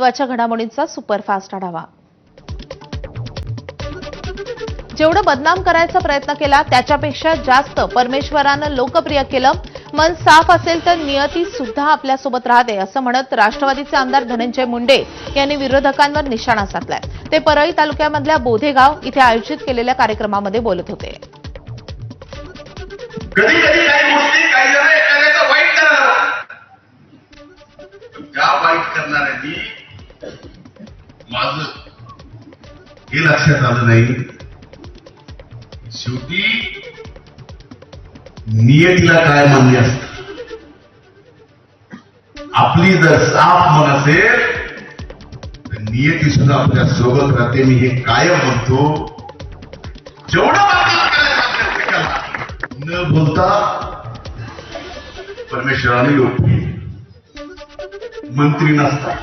महत्त्वाच्या घडामोडींचा सुपरफास्ट आढावा. जेवढं बदनाम करायचा प्रयत्न केला त्याच्यापेक्षा जास्त परमेश्वरानं लोकप्रिय केलं. मन साफ असेल तर नियती सुद्धा आपल्यासोबत राहते असं म्हणत राष्ट्रवादीचे आमदार धनंजय मुंडे यांनी विरोधकांवर निशाणा साधलाय. ते परळी तालुक्यामधल्या बोधेगाव इथे आयोजित केलेल्या कार्यक्रमामध्ये बोलत होते. वाईट माझ हे लक्षात आलं नाही. शेवटी नियतीला काय मान्य असत? आपली जर साफ मन असेल तर नियती सुद्धा आपल्यासोबत राहते. मी हे कायम म्हणतो. जेवढं न बोलता परमेश्वराने लोक मंत्री नसतात.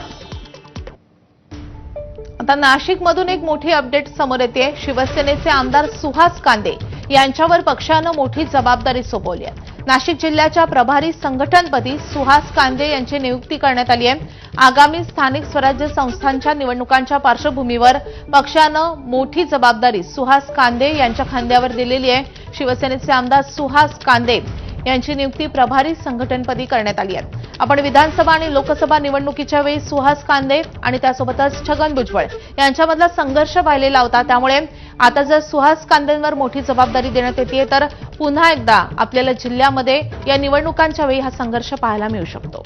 आता नाशिकमधून एक मोठी अपडेट समोर येते. शिवसेनेचे आमदार सुहास कांदे यांच्यावर पक्षानं मोठी जबाबदारी सोपवली आहे. नाशिक जिल्ह्याच्या प्रभारी संघटनपदी सुहास कांदे यांची नियुक्ती करण्यात आली आहे. आगामी स्थानिक स्वराज्य संस्थांच्या निवडणुकांच्या पार्श्वभूमीवर पक्षानं मोठी जबाबदारी सुहास कांदे यांच्या खांद्यावर दिलेली आहे. शिवसेनेचे आमदार सुहास कांदे यांची नियुक्ती प्रभारी संघटनपदी करण्यात आली आहे. आपण विधानसभा आणि लोकसभा निवडणुकीच्या वेळी सुहास कांदे आणि त्यासोबतच छगन भुजबळ यांच्यामधला संघर्ष पाहिलेला होता. त्यामुळे आता जर सुहास कांदेंवर मोठी जबाबदारी देण्यात येते तर पुन्हा एकदा आपल्याला जिल्ह्यामध्ये या निवडणुकांच्या वेळी हा संघर्ष पाहायला मिळू शकतो.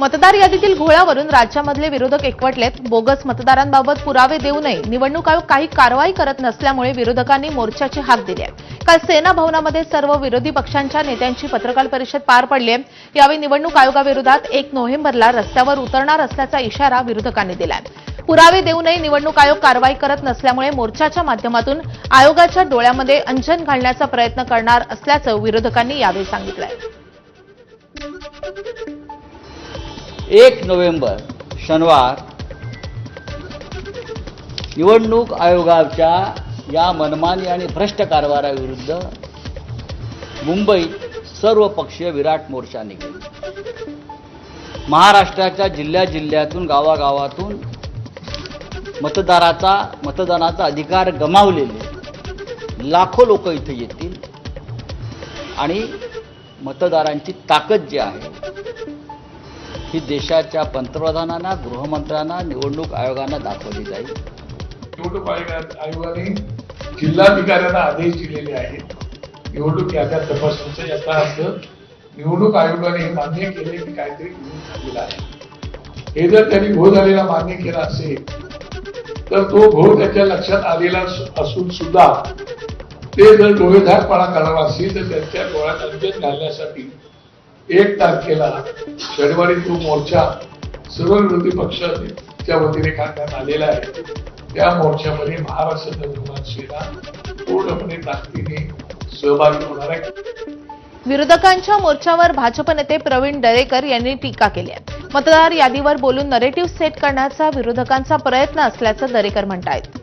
मतदार यादीतील घोळावरून राज्यामधले विरोधक एकवटलेत. बोगस मतदारांबाबत पुरावे देऊ नये. निवडणूक आयोग काही कारवाई करत नसल्यामुळे विरोधकांनी मोर्चाची हाक दिली आहे काल सेना भवनामध्ये सर्व विरोधी पक्षांच्या नेत्यांची पत्रकार परिषद पार पडली आहे. यावेळी निवडणूक आयोगाविरोधात एक नोव्हेंबरला रस्त्यावर उतरणार असल्याचा इशारा विरोधकांनी दिलाय. पुरावे देऊ नये निवडणूक आयोग कारवाई करत नसल्यामुळे मोर्चाच्या माध्यमातून आयोगाच्या डोळ्यामध्ये अंजन घालण्याचा प्रयत्न करणार असल्याचं विरोधकांनी यावेळी सांगितलंय. एक नोव्हेंबर शनिवार निवडणूक आयोगाच्या या मनमानी आणि भ्रष्ट कारभाराविरुद्ध मुंबईत सर्व पक्षीय विराट मोर्चा निघेल. महाराष्ट्राच्या जिल्ह्या जिल्ह्यातून गावागावातून मतदाराचा मतदानाचा अधिकार गमावलेले लाखो लोक इथे येतील. आणि मतदारांची ताकद जी आहे ही देशाच्या पंतप्रधानांना गृहमंत्र्यांना निवडणूक आयोगानं दाखवली जाईल. निवडणूक आयोगाने जिल्हाधिकाऱ्यांना आदेश दिलेले आहेत. निवडणूक याद्या तपासणीचा याचा अर्थ निवडणूक आयोगाने हे मान्य केले की काहीतरी झालेला आहे. हे जर त्यांनी घो झालेला मान्य केला असेल तर तो घो त्याच्या लक्षात आलेला असून सुद्धा ते जर डोळेधारपणा करावा असेल तर त्यांच्या डोळ्यात अंजन घालण्यासाठी एक तारखेला शनिवारी तो मोर्चा सर्व विरोधी पक्षाच्या वतीने काढण्यात आलेला आहे. त्या मोर्चामध्ये महाराष्ट्र नवनिर्माण सेना पूर्णपणे ताकदीने सहभागी होणार आहे. विरोधकांच्या मोर्चावर भाजप नेते प्रवीण दरेकर यांनी टीका केली आहे. मतदार यादीवर बोलून नरेटिव्ह सेट करण्याचा विरोधकांचा प्रयत्न असल्याचं दरेकर म्हणतायत.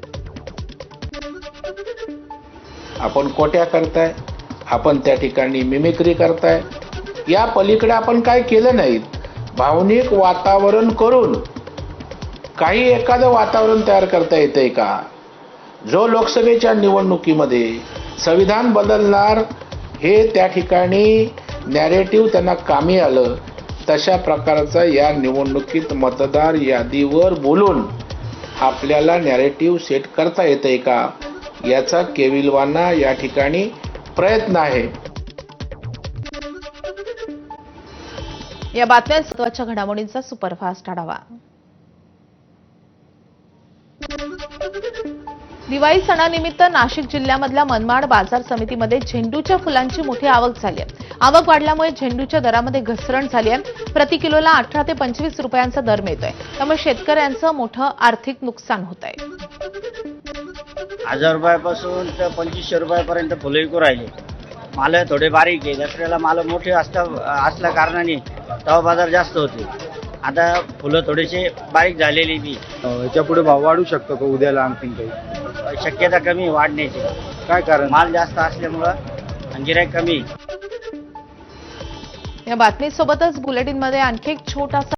आपण कोट्या करताय आपण त्या ठिकाणी मिमिक्री करताय या पलीकडे आपण काय केलं नाहीत भावनिक वातावरण करून काही एखादं वातावरण तयार करता येतंय का? जो लोकसभेच्या निवडणुकीमध्ये संविधान बदलणार हे त्या ठिकाणी नॅरेटिव्ह त्यांना कामी आलं तशा प्रकारचा या निवडणुकीत मतदार यादीवर बोलून आपल्याला नॅरेटिव्ह सेट करता येतंय का? याचा केविलवाना या ठिकाणी प्रयत्न आहे. या बातम्या महत्त्वाच्या घडामोडींचा सुपरफास्ट आढावा. दिवाळी सणानिमित्त नाशिक जिल्ह्यामधल्या मनमाड बाजार समितीमध्ये झेंडूच्या फुलांची मोठी आवक झाली आहे. आवक वाढल्यामुळे झेंडूच्या दरामध्ये घसरण झाली आहे. प्रति किलोला अठरा ते पंचवीस रुपयांचा दर मिळतोय. त्यामुळे शेतकऱ्यांचं मोठं आर्थिक नुकसान होत आहे हजार रुपयापासून तर पंचवीसशे रुपयापर्यंत फुलं विकू राहिले माल थोडे बारीक आहे. दसऱ्याला माल मोठे असता असल्या कारणाने तेव्हा बाजार जास्त होते. आता फुलं थोडेसे बारीक झालेली बी. याच्यापुढे भाव वाढू शकतो का उद्याला आणखीन काही? शक्यता कमी वाढण्याची. काय कारण? माल जास्त असल्यामुळं आणि गिराईक कमी. या बातमीसोबतच बुलेटिनमध्ये आणखी एक छोटासा